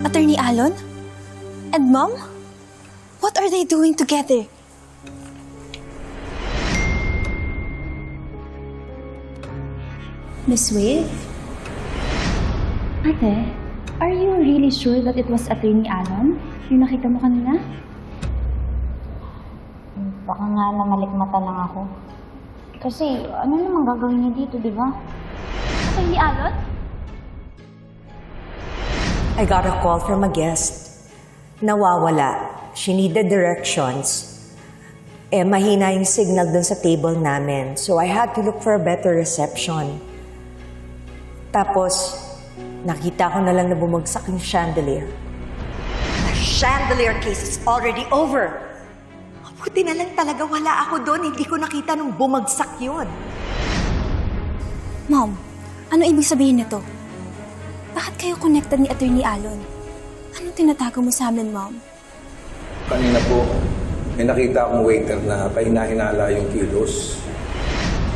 Attorney Alon? And Mom? What are they doing together? Miss Wave? Ate, are you really sure that it was Attorney Alon? Yung nakita mo kanina? Baka nga namalikmata lang ako. Kasi ano namang gagawin niya dito, di ba? Attorney Alon? I got a call from a guest. Nawawala. She needed directions. Eh, mahina yung signal dun sa table namin. So I had to look for a better reception. Tapos, nakita ko na lang na bumagsak yung chandelier. The chandelier case is already over. Buti na lang talaga wala ako doon. Hindi ko nakita nung bumagsak yun. Mom, ano ibig sabihin nito? Bakit kayo connected ni Attorney Alon? Anong tinatago mo sa amin, Mom? Kanina po, may nakita akong waiter na pahinahinala yung kilos.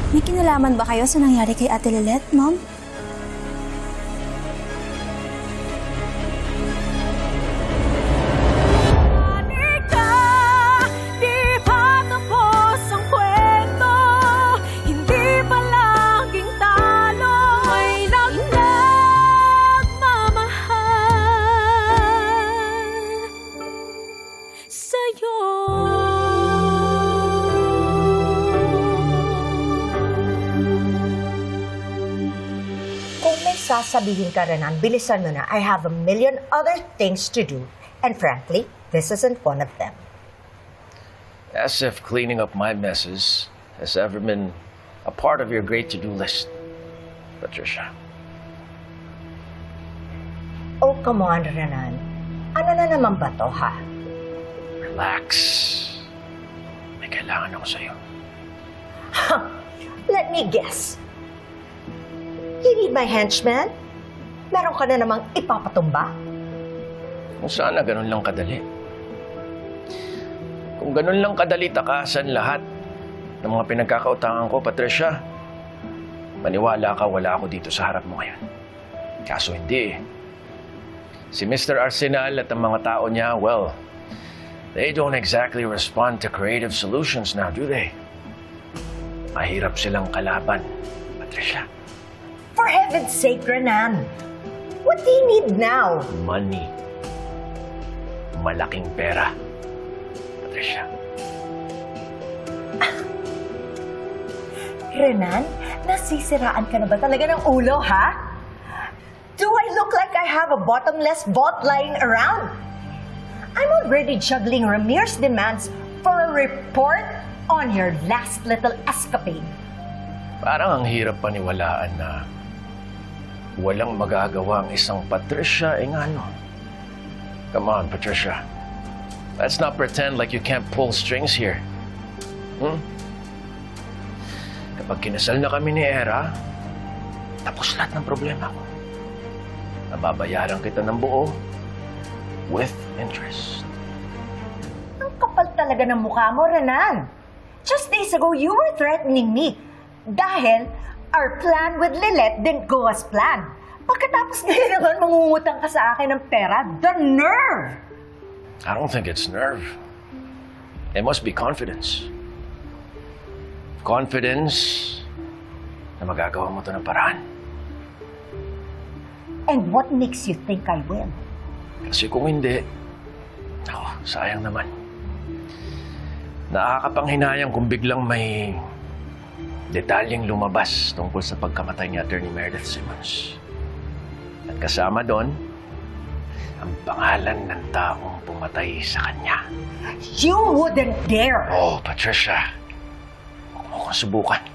May kinalaman ba kayo sa nangyari kay Ate Lilette, Mom? Sasabihin ka Renan, bilisan mo na. I have a million other things to do. And frankly, this isn't one of them. As if cleaning up my messes has ever been a part of your great to do list, Patricia. Oh, come on, Renan. Ano na naman ba to, ha? Relax. May kailangan ako sa'yo. Let me guess. You need my henchman? Meron ka na namang ipapatumba? Kung sana ganun lang kadali. Kung ganun lang kadali takasan lahat ng mga pinagkakautangan ko, Patricia, maniwala ka wala ako dito sa harap mo ngayon. Kaso hindi. Si Mr. Arsenal at ang mga tao niya, well, they don't exactly respond to creative solutions now, do they? Mahirap silang kalaban, Patricia. Heaven's sake, Renan. What do you need now? Money. Malaking pera. Patricia. Renan, nasisiraan ka na ba talaga ng ulo, ha? Do I look like I have a bottomless vault lying around? I'm already juggling Ramir's demands for a report on your last little escapade. Parang ang hirap paniwalaan na walang magagawa ang isang Patricia Engano. Come on, Patricia. Let's not pretend like you can't pull strings here. Hmm? Kapag kinasal na kami ni Era, tapos lahat ng problema ko. Nababayaran kita ng buo with interest. Ang kapal talaga ng mukha mo, Renan. Just days ago, you were threatening me dahil our plan with Lilette didn't go as planned. Pagkatapos ngayon naman mangungutang ka sa akin ng pera, the nerve! I don't think it's nerve. It must be confidence. Confidence na magagawa mo to ng paraan. And what makes you think I will? Kasi kung hindi, ako, sayang naman. Nakakapanghinayang kung biglang may detalyeng lumabas tungkol sa pagkamatay ni Attorney Meredith Simmons. At kasama doon, ang pangalan ng taong pumatay sa kanya. You wouldn't dare! Oh, Patricia. Huwag mo subukan.